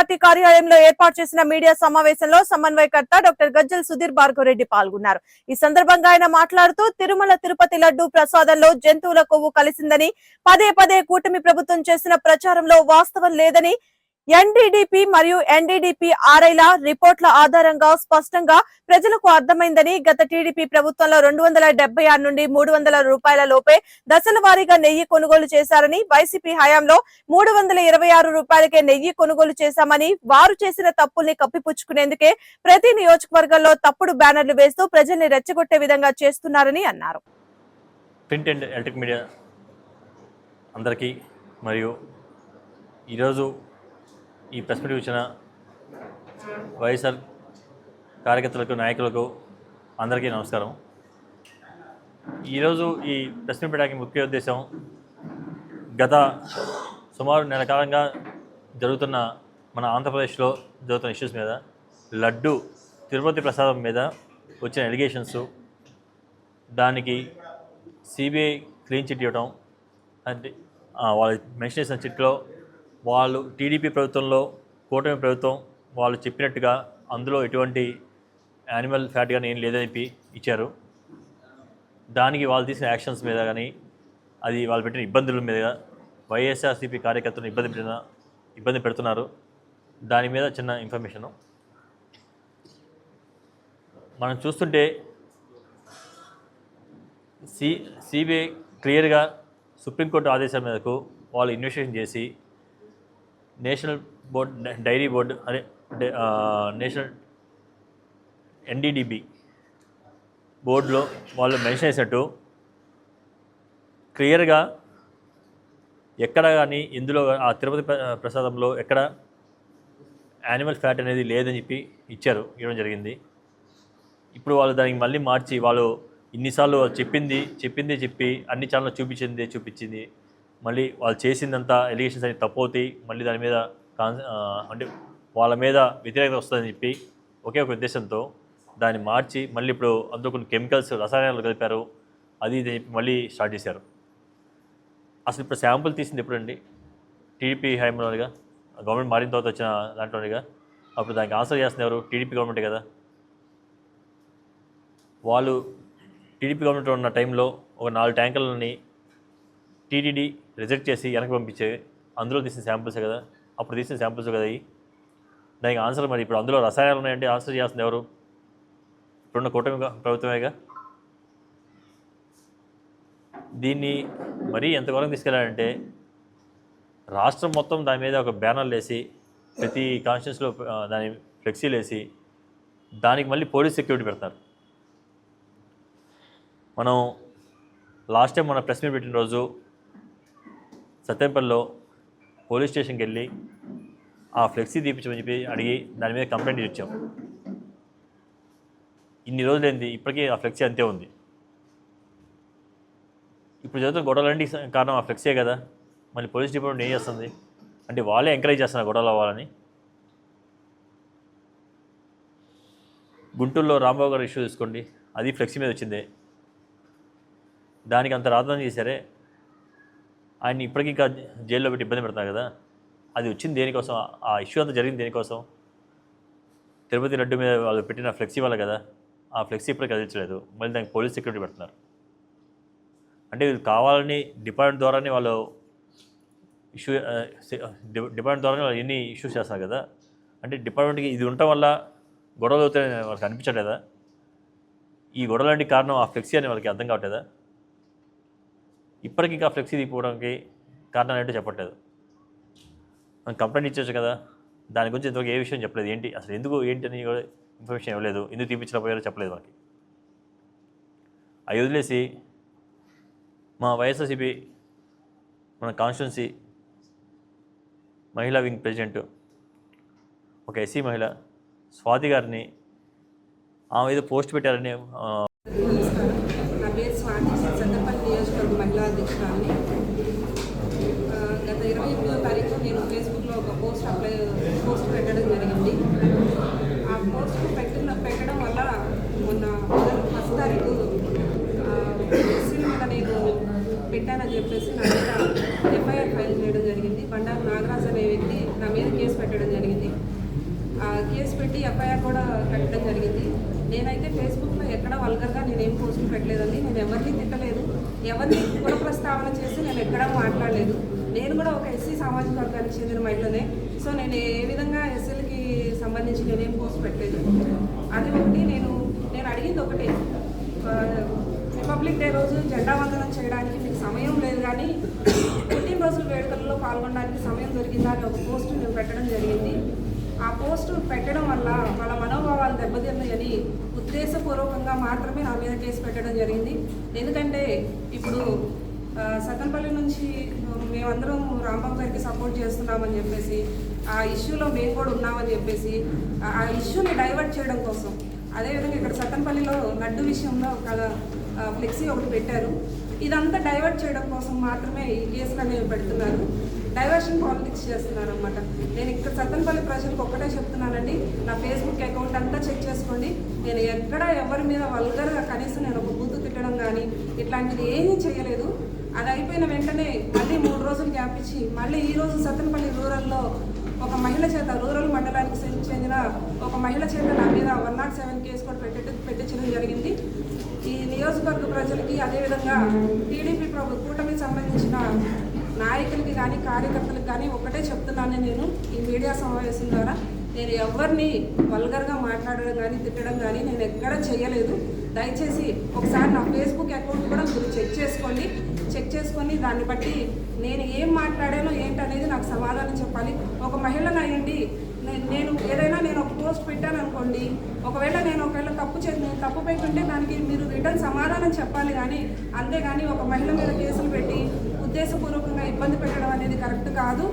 Party కార్యాలయంలో ఏర్పాటు చేసిన మీడియా సమావేశంలో సమన్వయకర్త డాక్టర్ గజ్జల్ సుధీర్ భార్గవరెడ్డి పాల్గొన్నారు. ఈ సందర్భంగా ఆయన మాట్లాడుతూ తిరుమల తిరుపతి లడ్డు ప్రసాదంలో జంతువుల కొవ్వు కలిసిందని పదే పదే కూటమి ప్రభుత్వం చేసిన ప్రచారంలో వాస్తవం లేదని ఎన్డీడీపీ మరియు ఎన్డీడీపీ ఆర్ఐల రిపోర్ట్ల ఆధారంగా స్పష్టంగా ప్రజలకు అర్థమైందని గత టీడీపీ ప్రభుత్వంలో రెండు వందల డెబ్బై ఆరు నుండి మూడు వందల రూపాయల లోపే దశల వారీగా నెయ్యి కొనుగోలు చేశారని వైసీపీ హయాంలో మూడు వందల ఇరవై ఆరు రూపాయలకే నెయ్యి కొనుగోలు చేశామని వారు చేసిన తప్పుల్ని కప్పిపుచ్చుకునేందుకే ప్రతి నియోజకవర్గంలో తప్పుడు బ్యానర్లు వేస్తూ ప్రజల్ని రెచ్చగొట్టే విధంగా చేస్తున్నారని అన్నారు. ప్రింట్ అండ్ ఎలక్ట్రిక్ మీడియా అందరికీ మరియు ఈరోజు ఈ ప్రెస్ మీట్ ఇచ్చిన వైఎస్ఆర్ కార్యకర్తలకు నాయకులకు అందరికీ నమస్కారం. ఈరోజు ఈ ప్రెస్ మీట్ పెట్టడానికి ముఖ్య ఉద్దేశం గత సుమారు నెల కాలంగా జరుగుతున్న మన ఆంధ్రప్రదేశ్లో జరుగుతున్న ఇష్యూస్ మీద లడ్డు తిరుపతి ప్రసాదం మీద వచ్చిన ఎలిగేషన్స్ దానికి సిబిఐ క్లీన్ చిట్ ఇవ్వడం అంటే వాళ్ళు మెన్షన్ చేసిన చిట్లో వాళ్ళు టీడీపీ ప్రభుత్వంలో కూటమి ప్రభుత్వం వాళ్ళు చెప్పినట్టుగా అందులో ఎటువంటి యానిమల్ ఫ్యాట్ కానీ ఏం లేదని చెప్పి ఇచ్చారు. దానికి వాళ్ళు తీసిన యాక్షన్స్ మీద కానీ అది వాళ్ళు పెట్టిన ఇబ్బందుల మీద వైఎస్ఆర్సీపీ కార్యకర్తలను ఇబ్బంది పెట్టిన ఇబ్బంది పెడుతున్నారు. దాని మీద చిన్న ఇన్ఫర్మేషను. మనం చూస్తుంటే సి సిబిఐ క్లియర్గా సుప్రీంకోర్టు ఆదేశాల మేరకు వాళ్ళు ఇన్వెస్టిగేషన్ చేసి నేషనల్ బోర్డ్ డైరీ బోర్డు అదే నేషనల్ ఎన్డీడీబీ బోర్డులో వాళ్ళు మెన్షన్ చేసినట్టు క్లియర్గా ఎక్కడ కానీ ఇందులో ఆ తిరుపతి ప్ర- ప్రసాదంలో ఎక్కడ యానిమల్ ఫ్యాట్ అనేది లేదని చెప్పి ఇచ్చారు ఇవ్వడం జరిగింది. ఇప్పుడు వాళ్ళు దానికి మళ్ళీ మార్చి వాళ్ళు ఇన్నిసార్లు చెప్పింది చెప్పింది చెప్పి అన్ని ఛానల్లో చూపించింది చూపించింది. మళ్ళీ వాళ్ళు చేసిందంతా ఎలిగేషన్స్ అనేది తప్పు అవుతాయి మళ్ళీ దాని మీద కాన్ అంటే వాళ్ళ మీద వ్యతిరేకత వస్తుందని చెప్పి ఒకే ఒక ఉద్దేశంతో దాన్ని మార్చి మళ్ళీ ఇప్పుడు అందులో కొన్ని కెమికల్స్ రసాయనాలు కలిపారు. అది ఇది చెప్పి మళ్ళీ స్టార్ట్ చేశారు. అసలు ఇప్పుడు శాంపుల్ తీసింది ఎప్పుడండి? టీడీపీ హైమలోనిగా గవర్నమెంట్ మారిన తర్వాత వచ్చిన దాంట్లోనిగా. అప్పుడు దానికి ఆన్సర్ చేస్తున్న ఎవరు? టీడీపీ గవర్నమెంట్ కదా. వాళ్ళు టీడీపీ గవర్నమెంట్ ఉన్న టైంలో ఒక నాలుగు ట్యాంకర్లని టీటీడీ రిజెక్ట్ చేసి వెనక్కి పంపించే అందులో తీసిన శాంపుల్స్ కదా? అప్పుడు తీసిన శాంపుల్స్ కదా అవి దానికి ఆన్సర్ మరి ఇప్పుడు అందులో రసాయనాలు ఉన్నాయంటే ఆన్సర్ చేయాల్సింది ఎవరు? ఇప్పుడున్న కూటమి ప్రభుత్వమేగా? దీన్ని మరీ ఎంతవరకు తీసుకెళ్ళాలంటే రాష్ట్రం మొత్తం దాని మీద ఒక బ్యానర్లు వేసి ప్రతి కాన్స్టిట్యూన్స్లో దాని ఫ్లెక్సీలు వేసి దానికి మళ్ళీ పోలీస్ సెక్యూరిటీ పెడతారు. మనం లాస్ట్ టైం మన ప్రెస్ మీట్ పెట్టిన రోజు సత్యంపల్లిలో పోలీస్ స్టేషన్కి వెళ్ళి ఆ ఫ్లెక్సీ తీపించమని చెప్పి అడిగి దాని మీద కంప్లైంట్ ఇచ్చాం. ఇన్ని రోజులైంది ఇప్పటికీ ఆ ఫ్లెక్సీ అంతే ఉంది. ఇప్పుడు జరుగుతున్న గొడవలండి కారణం ఆ ఫ్లెక్సీ కదా. మళ్ళీ పోలీస్ డిపార్ట్మెంట్ ఏం చేస్తుంది? అంటే వాళ్ళే ఎంకరేజ్ చేస్తున్నారు గొడవలు అవ్వాలని. గుంటూరులో రాంబాబు గారు ఇష్యూ తీసుకోండి అది ఫ్లెక్సీ మీద వచ్చిందే. దానికి అంత రాధన చేశారే ఆయన ఇప్పటికీ ఇంకా జైల్లో పెట్టి ఇబ్బంది పెడతారు కదా? అది వచ్చింది దేనికోసం? ఆ ఇష్యూ అంతా జరిగింది దేనికోసం? తిరుపతి లడ్డు మీద వాళ్ళు పెట్టిన ఫ్లెక్సీ వల్ల కదా? ఆ ఫ్లెక్సీ ఇప్పటికీ కదిలించలేదు. మళ్ళీ దానికి పోలీస్ సెక్యూరిటీ పెడుతున్నారు. అంటే వీళ్ళు కావాలని డిపార్ట్మెంట్ ద్వారానే వాళ్ళు ఇష్యూ డిపార్ట్మెంట్ ద్వారానే వాళ్ళు ఎన్ని ఇష్యూస్ చేస్తారు కదా? అంటే డిపార్ట్మెంట్కి ఇది ఉండటం వల్ల గొడవలు అవుతాయని వాళ్ళకి అనిపించట్లేదా? ఈ గొడవలాంటి కారణం ఆ ఫ్లెక్సీ అని వాళ్ళకి అర్థం కావట్లేదా? ఇప్పటికి ఇంకా ఫ్లెక్సీ తీసుకోవడానికి కారణం ఏంటో చెప్పట్లేదు. మనం కంప్లైంట్ ఇచ్చవచ్చు కదా. దాని గురించి ఇంతవరకు ఏ విషయం చెప్పలేదు. ఏంటి? అసలు ఎందుకు ఏంటి అని కూడా ఇన్ఫర్మేషన్ ఇవ్వలేదు. ఎందుకు తీపించలేకపోయారో చెప్పలేదు మనకి. అవి వదిలేసి మా వైఎస్ఆర్సీపీ మన కాన్స్టిట్యున్సీ మహిళా వింగ్ ప్రెసిడెంట్ ఒక ఎస్సీ మహిళ స్వాతి గారిని ఆమె ఏదో పోస్ట్ పెట్టారని ఆ, నమస్కారం నా పేరు స్వాతి చంద్రపల్లి నియోజకవర్గ మహిళా అధ్యక్షురాలని గత ఇరవై ఎనిమిదో తారీఖు నేను ఫేస్బుక్లో ఒక పోస్ట్ అప్లై పోస్ట్ పెట్టడం జరిగింది. ఆ పోస్ట్ పెట్టిన పెట్టడం వల్ల మొన్న మొదటి ఫస్ట్ తారీఖు ఎస్సీల మీద నేను పెట్టానని చెప్పేసి నా మీద ఎఫ్ఐఆర్ ఫైల్ చేయడం జరిగింది. బండారు నాగరాజ్ అనే వ్యక్తి నా మీద కేసు పెట్టడం జరిగింది. ఆ, కేసు పెట్టి ఎఫ్ఐఆర్ కూడా పెట్టడం జరిగింది. నేనైతే ఫేస్బుక్లో ఎక్కడ వల్గర్గా నేనేం పోస్టులు పెట్టలేదండి. నేను ఎవరిని తిట్టలేదు. ఎవరిని కుల ప్రస్తావన చేసి నేను ఎక్కడా మాట్లాడలేదు. నేను కూడా ఒక ఎస్సీ సామాజిక వర్గానికి చెందిన మహిళనే. సో నేను ఏ విధంగా ఎస్సీలకి సంబంధించి నేనేం పోస్ట్ పెట్టలేదు. అది ఒకటి నేను నేను అడిగింది ఒకటే. రిపబ్లిక్ డే రోజు జెండా వందనం చేయడానికి మీకు సమయం లేదు కానీ పుట్టినరోజు వేడుకల్లో పాల్గొనడానికి సమయం దొరికిందా అని ఒక పోస్ట్ నేను పెట్టడం జరిగింది. ఆ పోస్టు పెట్టడం వల్ల వాళ్ళ దెబ్బతిన్నాయని ఉద్దేశపూర్వకంగా మాత్రమే నా మీద కేసు పెట్టడం జరిగింది. ఎందుకంటే ఇప్పుడు సకల్పల్లి నుంచి మేమందరం రాంబాబు గారికి సపోర్ట్ చేస్తున్నామని చెప్పేసి ఆ ఇష్యూలో మేము కూడా ఉన్నామని చెప్పేసి ఆ- ఇష్యూని డైవర్ట్ చేయడం కోసం. అదేవిధంగా ఇక్కడ సత్తెనపల్లిలో లడ్డు విషయంలో ఒక ఫ్లెక్సీ ఒకటి పెట్టారు. ఇదంతా డైవర్ట్ చేయడం కోసం మాత్రమే ఈ కేసులు అనేవి పెడుతున్నారు. డైవర్షన్ పాలిటిక్స్ చేస్తున్నారు అనమాట నేను ఇక్కడ సత్తెనపల్లి ప్రజలకు ఒక్కటే చెప్తున్నానండి. నా ఫేస్బుక్ అకౌంట్ అంతా చెక్ చేసుకోండి. నేను ఎక్కడ ఎవరి మీద వల్గర్గా కనీసం నేను ఒక బూతు తిట్టడం కానీ ఇట్లాంటిది ఏమీ చేయలేదు. అది అయిపోయిన వెంటనే మళ్ళీ మూడు రోజులు గ్యాప్ ఇచ్చి మళ్ళీ ఈరోజు రోజు రూరల్లో ఒక మహిళ చేత రూరల్ మండలానికి చెందిన ఒక మహిళ చేత నా మీద వన్ నాట్ సెవెన్ కేసు కూడా పెట్టి పెట్టించడం జరిగింది. ఈ నియోజకవర్గ ప్రజలకి అదేవిధంగా టీడీపీ ప్రభు కూటమికి సంబంధించిన నాయకులకి కానీ కార్యకర్తలకు కానీ ఒకటే చెప్తున్నాను నేను ఈ మీడియా సమావేశం ద్వారా. నేను ఎవరిని వల్గర్గా మాట్లాడడం కానీ తిట్టడం కానీ నేను ఎక్కడ చేయలేదు. దయచేసి ఒకసారి నా ఫేస్బుక్ అకౌంట్ కూడా మీరు చెక్ చేసుకోండి. చెక్ చేసుకొని దాన్ని బట్టి నేను ఏం మాట్లాడానో ఏంటనేది నాకు సమాధానం చెప్పాలి. ఒక మహిళను అయ్యండి నేను ఏదైనా నేను ఒక పోస్ట్ పెట్టాను అనుకోండి ఒకవేళ నేను ఒకవేళ తప్పు చేసి నేను తప్పు పెట్టుంటే దానికి మీరు రిటర్న్ సమాధానం చెప్పాలి కానీ అంతేగాని ఒక మహిళ మీద కేసులు పెట్టి ఉద్దేశపూర్వకంగా ఇబ్బంది పెట్టడం అనేది కరెక్ట్ కాదు.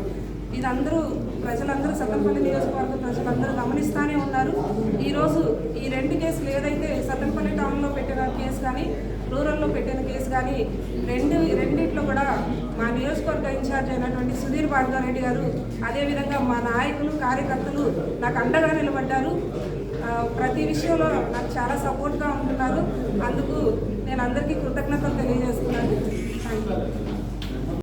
ఇది అందరూ ప్రజలందరూ సతంపల్లి నియోజకవర్గ ప్రజలందరూ గమనిస్తూనే ఉన్నారు. ఈరోజు ఈ రెండు కేసులు ఏదైతే సతంపల్లి టౌన్లో పెట్టిన కేసు కానీ రూరల్లో పెట్టిన కేసు కానీ రెండు రెండిట్లో కూడా మా నియోజకవర్గ ఇన్ఛార్జ్ అయినటువంటి సుధీర్ భార్గవ్ రెడ్డి గారు అదేవిధంగా మా నాయకులు కార్యకర్తలు నాకు అండగా నిలబడ్డారు. ప్రతి విషయంలో నాకు చాలా సపోర్ట్గా ఉంటున్నారు. అందుకు నేను అందరికీ కృతజ్ఞతలు తెలియజేస్తున్నాను. Thank you